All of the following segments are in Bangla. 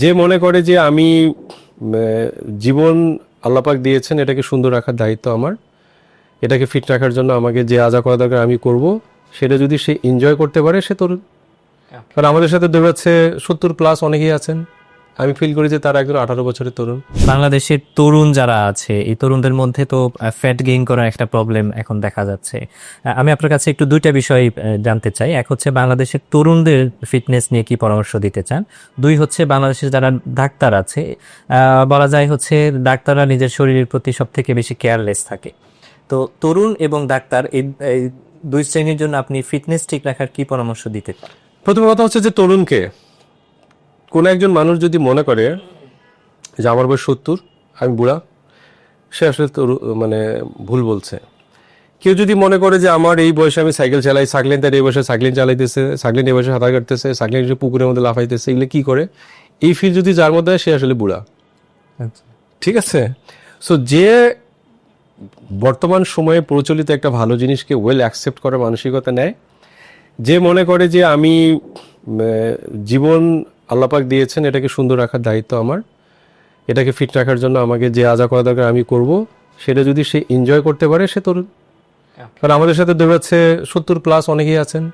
যে মনে করে যে আমি জীবন আল্লাপাক দিয়েছেন এটাকে সুন্দর রাখার দায়িত্ব আমার। এটাকে ফিট রাখার জন্য আমাকে যে আজা করা দরকার আমি করব সেটা যদি সে এনজয় করতে পারে সে তোর কারণ আমাদের সাথে দৌড়াচ্ছে সত্তর প্লাস অনেকেই আছেন। আমি ফিল করি যে তারা একজন আঠারো বছরের তরুণ। বাংলাদেশের তরুণ যারা আছে এই তরুণদের মধ্যে তো ফ্যাট গেইন করার একটা প্রবলেম এখন দেখা যাচ্ছে। আমি আপনার কাছে একটু দুইটা বিষয় জানতে চাই। এক হচ্ছে বাংলাদেশের তরুণদের ফিটনেস নিয়ে কি পরামর্শ দিতে চান? দুই হচ্ছে বাংলাদেশের যারা ডাক্তার আছে আহ, বলা যায় হচ্ছে ডাক্তাররা নিজের শরীরের প্রতি সব থেকে বেশি কেয়ারলেস থাকে। তো তরুণ এবং ডাক্তার এই এই দুই শ্রেণির জন্য আপনি ফিটনেস ঠিক রাখার কি পরামর্শ দিতে চান? প্রথম কথা হচ্ছে যে তরুণকে কোনো একজন মানুষ যদি মনে করে যে আমার বয়স সত্তর আমি বুড়া সে আসলে তরু মানে ভুল বলছে। কেউ যদি মনে করে যে আমার এই বয়সে আমি সাইকেল চালাই সাইক্লিং তার এই বয়সে সাইক্লিং চালাইতেছে সাইক্লিং এই বয়সে সাঁতার কাটতেছে সাইক্লিং এসে পুকুরের মধ্যে লাফাইতেছে এগুলো কি করে? এই ফিল যদি যার মধ্যে হয়, সে আসলে বুড়া। ঠিক আছে? সো যে বর্তমান সময়ে প্রচলিত একটা ভালো জিনিসকে ওয়েল অ্যাকসেপ্ট করার মানসিকতা নেয় যে মনে করে যে আমি জীবন আল্লাপাক দিয়েছেন এটাকে সুন্দর রাখার দায়িত্ব আমার। এটাকে ফিট রাখার জন্য আমাকে যে আজা করা দরকার আমি করব। সেটা যদি সে এনজয় করতে পারে সে তরুণ কারণ আমাদের সাথে দৌড়াচ্ছে সত্তর প্লাস অনেকেই আছেন।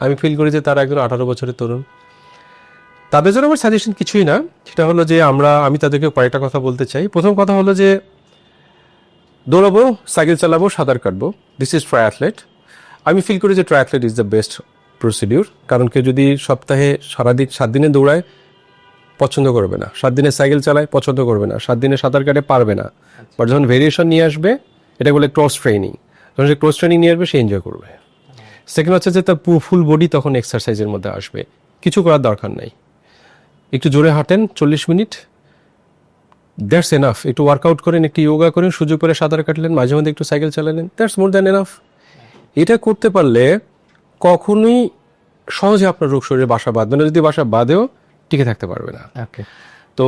আমি ফিল করি যে তারা একজন আঠারো বছরের তরুণ। তাদের জন্য আমার সাজেশন কিছুই না। সেটা হলো যে আমরা আমি তাদেরকে কয়েকটা কথা বলতে চাই। প্রথম কথা হলো যে দৌড়াবো সাইকেল চালাবো সাঁতার কাটবো। দিস ইজ ট্রায়াথলেট আমি ফিল করি যে triathlete is the best procedure কারণ কেউ যদি সপ্তাহে সারাদিন, সাত দিনে দৌড়ায়, পছন্দ করবে না। সাত দিনে সাইকেল চালায়, পছন্দ করবে না। সাত দিনে সাঁতার কাটে, পারবে না। বাট যখন ভেরিয়েশন নিয়ে আসবে, এটা বলে ক্রস ট্রেনিং যখন সে ক্রস ট্রেনিং নিয়ে আসবে, সে এনজয় করবে। সেকেন্ড হচ্ছে যে তার ফুল বডি তখন এক্সারসাইজের মধ্যে আসবে। কিছু করার দরকার নাই। একটু জোরে হাঁটেন, চল্লিশ মিনিট। দ্যাটস এনাফ একটু ওয়ার্কআউট করেন, একটু যোগা করেন, সুযোগ করে সাঁতার কাটলেন, মাঝে মধ্যে একটু সাইকেল চালালেন। দ্যাটস মোর দ্যান এনাফ এটা করতে পারলে কখনোই সহজে আপনার রোগ শরীরে বাসা বাঁধবে না যদি বাসা বাঁধেও টিকে থাকতে পারবে না। ওকে তো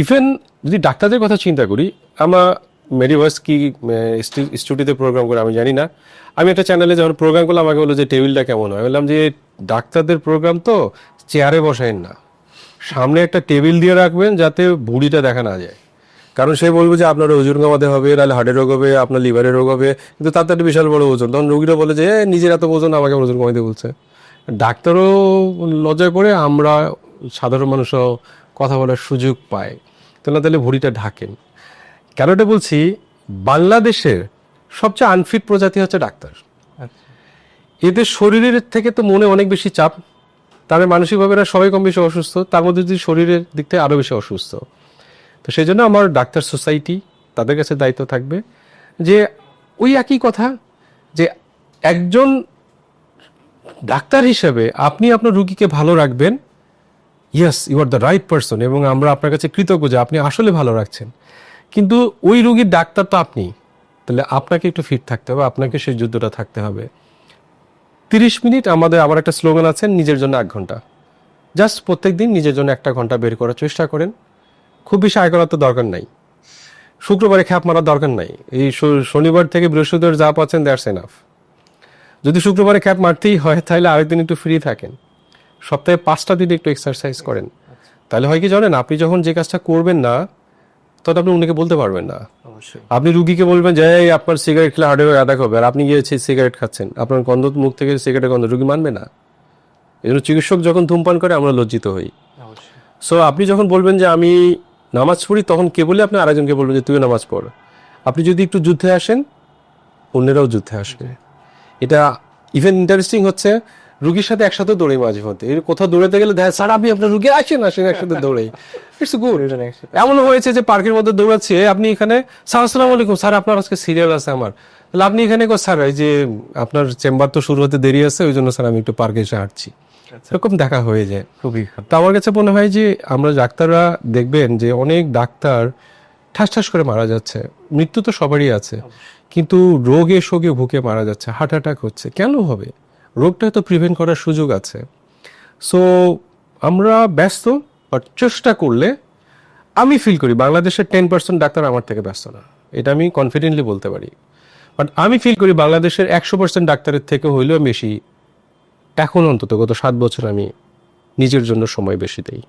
ইভেন যদি ডাক্তারদের কথা চিন্তা করি আমরা মেডিভার্স কি স্টুডিওতে প্রোগ্রাম করে আমি জানি না। আমি একটা চ্যানেলে যখন প্রোগ্রাম করলাম আমাকে বলল যে টেবিলটা কেমন হয়? বললাম যে ডাক্তারদের প্রোগ্রাম তো চেয়ারে বসায়েন না। সামনে একটা টেবিল দিয়ে রাখবেন যাতে ভুঁড়িটা দেখা না যায়। কারণ সে বলবে যে আপনার ওজন কমাতে হবে নাহলে হার্টের রোগ হবে আপনার লিভারের রোগ হবে। কিন্তু তার তো একটা বিশাল বড় ওজন। তখন রোগীরা বলে যে "এ, নিজের এত ওজন আমাকে ওজন কমাতে বলছে। ডাক্তারও লজ্জায় পড়ে আমরা সাধারণ মানুষও কথা বলার সুযোগ পায় তো না তাহলে ভুঁড়িটা ঢাকেন। কেন এটা বলছি? বাংলাদেশের সবচেয়ে আনফিট প্রজাতি হচ্ছে ডাক্তার। এদের শরীরের থেকে তো মনে অনেক বেশি চাপ। তাদের মানসিকভাবে এরা সবাই কম বেশি অসুস্থ। তার মধ্যে যদি শরীরের দিক থেকে আরও বেশি অসুস্থ। তো সেই জন্য আমার ডাক্তার সোসাইটি তাদের কাছে দায়িত্ব থাকবে যে ওই একই কথা যে একজন ডাক্তার হিসেবে আপনি আপনার রুগীকে ভালো রাখবেন। Yes you are the right person এবং আমরা আপনার কাছে কৃতজ্ঞ যে আপনি আসলে ভালো রাখছেন। কিন্তু ওই রুগীর ডাক্তার তো আপনি। তাহলে আপনাকে একটু ফিট থাকতে হবে, আপনাকে সেই যুদ্ধটা থাকতে হবে। তিরিশ মিনিট আমাদের আবার একটা স্লোগান আছে, নিজের জন্য এক ঘণ্টা। জাস্ট প্রত্যেক দিন নিজের জন্য একটা ঘণ্টা বের করার চেষ্টা করেন। খুব বেশি আয় করার তো দরকার নাই। শুক্রবারে খ্যাপ মারার দরকার নাই। এই শনিবার থেকে বৃহস্পতিবার যা পাচ্ছেন দ্যাটস এনাফ যদি শুক্রবারে খ্যাপ মারতেই হয় তাহলে আরেকদিন একটু ফ্রি থাকেন। সপ্তাহে পাঁচটা দিন একটু এক্সারসাইজ করেন। তাহলে হয় কি জানেন আপনি যখন যে কাজটা করবেন না তখন আপনি উনিকে বলতে পারবেন না। আপনি রুগীকে বলবেন যে এই আপনার সিগারেট খেলে হার্টে অ্যাটাক হবে। আর আপনি গিয়েছে সিগারেট খাচ্ছেন। আপনার গন্ধ মুখ থেকে সিগারেটের গন্ধ রুগী মানবে না। এই জন্য চিকিৎসক যখন ধূমপান করে আমরা লজ্জিত হই। সো আপনি যখন বলবেন যে আমি নামাজ পড়ি তখন কে বলে আপনি আরেকজনকে বলবেন যে তুইও নামাজ পড়। আপনি যদি একটু যুদ্ধে আসেন অন্যেরাও যুদ্ধে আসবে। এটা ইভেন ইন্টারেস্টিং হচ্ছে রুগীর সাথে একসাথে দৌড়ে মাঝে মধ্যে। কোথাও দৌড়াতে গেলে দেখা স্যার আপনি আপনার রুগী আসেন আসেন একসাথে দৌড়ে ইটস গুড এমন হয়েছে যে পার্কের মধ্যে দৌড়াচ্ছে আপনি এখানে স্যার আসসালামু আলাইকুম স্যার আপনার আজকে সিরিয়াল আছে আমার। তাহলে আপনি এখানে স্যার এই যে আপনার চেম্বার তো শুরু হতে দেরি আছে ওই জন্য স্যার আমি একটু পার্কে এসে হাঁটছি। এরকম দেখা হয়ে যায়। খুবই তো আমার কাছে মনে হয় যে আমরা ডাক্তাররা দেখবেন যে অনেক ডাক্তার ঠাস ঠাস করে মারা যাচ্ছে। মৃত্যু তো সবারই আছে। কিন্তু রোগে শোকে ভুকে মারা যাচ্ছে হার্ট অ্যাটাক হচ্ছে। কেন হবে? রোগটা তো প্রিভেন্ট করার সুযোগ আছে। সো আমরা ব্যস্ত বাট চেষ্টা করলে আমি ফিল করি বাংলাদেশের টেন পার্সেন্ট ডাক্তার আমার থেকে ব্যস্ত না। এটা আমি কনফিডেন্টলি বলতে পারি। বাট আমি ফিল করি বাংলাদেশের একশো পার্সেন্ট ডাক্তারের থেকে হইলেও বেশি এখন অন্তত গত সাত বছর আমি নিজের জন্য সময় বেশি দেই।